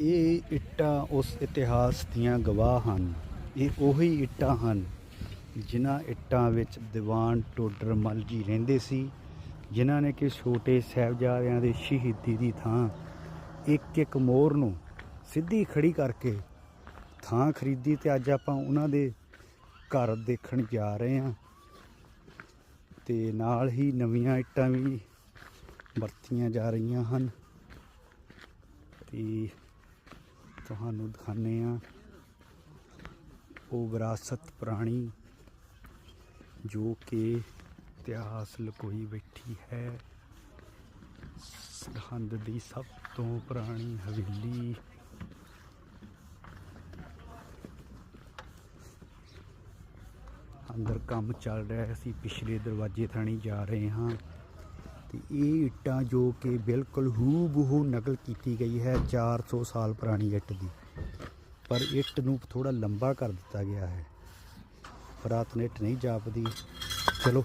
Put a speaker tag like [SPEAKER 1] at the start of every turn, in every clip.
[SPEAKER 1] ਇਹ ਇੱਟਾਂ ਉਸ ਇਤਿਹਾਸ ਦੀਆਂ ਗਵਾਹ ਹਨ। ਇਹ ਉਹੀ ਇੱਟਾਂ ਹਨ ਜਿਨ੍ਹਾਂ ਇੱਟਾਂ ਵਿੱਚ ਦੀਵਾਨ ਟੋਡਰ ਮੱਲ ਜੀ ਰਹਿੰਦੇ ਸੀ, ਜਿਨ੍ਹਾਂ ਨੇ ਕਿ ਛੋਟੇ ਸਾਹਿਬਜ਼ਾਦਿਆਂ ਦੇ ਸ਼ਹੀਦੀ ਦੀ ਥਾਂ ਇੱਕ ਇੱਕ ਮੋਰ ਨੂੰ ਸਿੱਧੀ ਖੜੀ ਕਰਕੇ ਥਾਂ ਖਰੀਦੀ ਤੇ ਅੱਜ ਆਪਾਂ ਉਹਨਾਂ ਦੇ ਘਰ ਦੇਖਣ ਜਾ ਰਹੇ ਹਾਂ। ਤੇ ਨਾਲ ਹੀ ਨਵੀਆਂ ਇੱਟਾਂ ਵੀ ਵਰਤੀਆਂ ਜਾ ਰਹੀਆਂ ਹਨ। ਤੇ ਤੁਹਾਨੂੰ ਦਿਖਾਣੇ ਆ ਉਹ ਵਿਰਾਸਤ ਪੁਰਾਣੀ ਜੋ ਕਿ ਇਤਿਹਾਸ ਲਕੋਈ ਬੈਠੀ ਹੈ। ਸਰਹੰਦ ਦੀ ਸਭ ਤੋਂ ਪੁਰਾਣੀ ਹਵੇਲੀ। ਅੰਦਰ ਕੰਮ ਚੱਲ ਰਿਹਾ ਹੈ। ਅਸੀਂ ਪਿਛਲੇ ਦਰਵਾਜ਼ੇ ਥਾਣੀ ਜਾ ਰਹੇ ਹਾਂ। ਤੇ ਇਹ ਇੱਟਾਂ ਜੋ ਕਿ ਬਿਲਕੁਲ ਹੂ ਬਹੂ ਨਕਲ ਕੀਤੀ ਗਈ ਹੈ 400 ਸਾਲ ਪੁਰਾਣੀ ਇੱਟ ਦੀ। ਪਰ ਇੱਟ ਨੂੰ ਥੋੜਾ ਲੰਬਾ ਕਰ ਦਿੱਤਾ ਗਿਆ ਹੈ। ਰਾਤ ਨੇ ਇੱਟ ਨਹੀਂ ਜਾਪਦੀ। ਚਲੋ।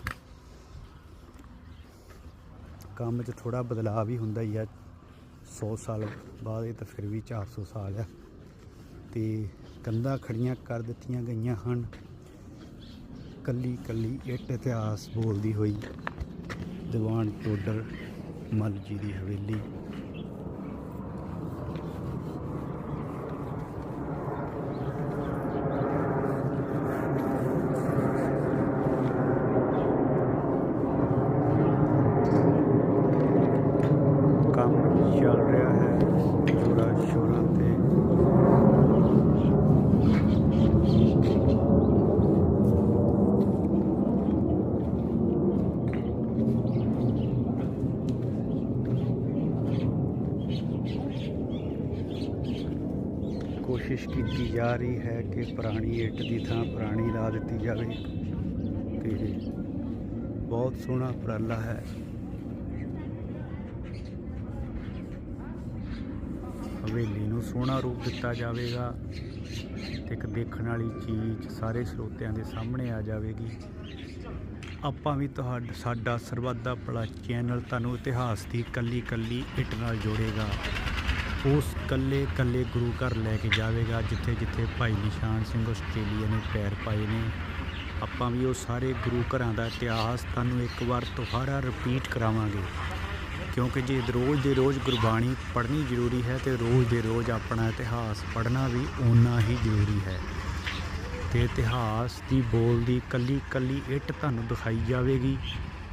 [SPEAKER 1] ਕੰਮ 'ਚ ਥੋੜਾ ਬਦਲਾਅ ਵੀ ਹੁੰਦਾ ਹੀ ਆ 100 ਸਾਲ ਬਾਅਦ ਇਹ ਤਾਂ ਫਿਰ ਵੀ 400 ਸਾਲ ਆ ਤੇ ਕੰਧਾਂ ਖੜੀਆਂ ਕਰ ਦਿੱਤੀਆਂ ਗਈਆਂ ਹਨ। ਕੱਲੀ ਕੱਲੀ ਇੱਟ ਇਤਿਹਾਸ ਬੋਲਦੀ ਹੋਈ। ਦੀਵਾਨ ਟੋਡਰ ਮੱਲ ਜੀ ਦੀ ਹਵੇਲੀ। ਕੰਮ ਚੱਲ ਰਿਹਾ ਹੈ ਜੋਰਾਂ ਸ਼ੋਰਾਂ ਤੇ। ਕੋਸ਼ਿਸ਼ ਕੀਤੀ ਜਾ ਰਹੀ ਹੈ ਕਿ ਪੁਰਾਣੀ ਇੱਟ ਦੀ ਥਾਂ ਪੁਰਾਣੀ ਲਾ ਦਿੱਤੀ ਜਾਵੇ। ਤੇ ਬਹੁਤ ਸੋਹਣਾ ਉਪਰਾਲਾ ਹੈ। ਹਵੇਲੀ ਨੂੰ ਸੋਹਣਾ ਰੂਪ ਦਿੱਤਾ ਜਾਵੇਗਾ ਤੇ ਇੱਕ ਦੇਖਣ ਵਾਲੀ ਚੀਜ਼ ਸਾਰੇ ਸਰੋਤਿਆਂ ਦੇ ਸਾਹਮਣੇ ਆ ਜਾਵੇਗੀ। ਆਪਾਂ ਵੀ ਤੁਹਾਡਾ, ਸਾਡਾ ਸਰਬੱਤ ਦਾ ਭਲਾ ਚੈਨਲ ਤੁਹਾਨੂੰ ਇਤਿਹਾਸ ਦੀ ਕੱਲੀ ਕੱਲੀ ਇੱਟ ਨਾਲ ਜੋੜੇਗਾ। ਉਸ ਕੱਲੇ ਕੱਲੇ ਗੁਰੂ ਘਰ ਲੈ ਕੇ ਜਾਵੇਗਾ, ਜਿੱਥੇ ਜਿੱਥੇ ਭਾਈ ਨਿਸ਼ਾਨ ਸਿੰਘ ਆਸਟ੍ਰੇਲੀਆ ਨੇ ਪੈਰ ਪਾਏ ਨੇ। ਆਪਾਂ ਵੀ ਉਹ ਸਾਰੇ ਗੁਰੂ ਘਰਾਂ ਦਾ ਇਤਿਹਾਸ ਤੁਹਾਨੂੰ ਇੱਕ ਵਾਰ ਦੁਬਾਰਾ ਰਿਪੀਟ ਕਰਾਵਾਂਗੇ। ਕਿਉਂਕਿ ਜੇ ਰੋਜ਼ ਦੇ ਰੋਜ਼ ਗੁਰਬਾਣੀ ਪੜ੍ਹਨੀ ਜ਼ਰੂਰੀ ਹੈ ਤੇ ਰੋਜ਼ ਦੇ ਰੋਜ਼ ਆਪਣਾ ਇਤਿਹਾਸ ਪੜ੍ਹਨਾ ਵੀ ਓਨਾ ਹੀ ਜ਼ਰੂਰੀ ਹੈ। ਤੇ ਇਤਿਹਾਸ ਦੀ ਬੋਲ ਦੀ ਕੱਲੀ ਕੱਲੀ ਇੱਟ ਤੁਹਾਨੂੰ ਦਿਖਾਈ ਜਾਵੇਗੀ।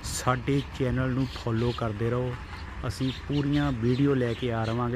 [SPEAKER 1] ਸਾਡੇ ਚੈਨਲ ਨੂੰ ਫੋਲੋ ਕਰਦੇ ਰਹੋ। ਅਸੀਂ ਪੂਰੀਆਂ ਵੀਡੀਓ ਲੈ ਕੇ ਆ ਰਵਾਂਗੇ।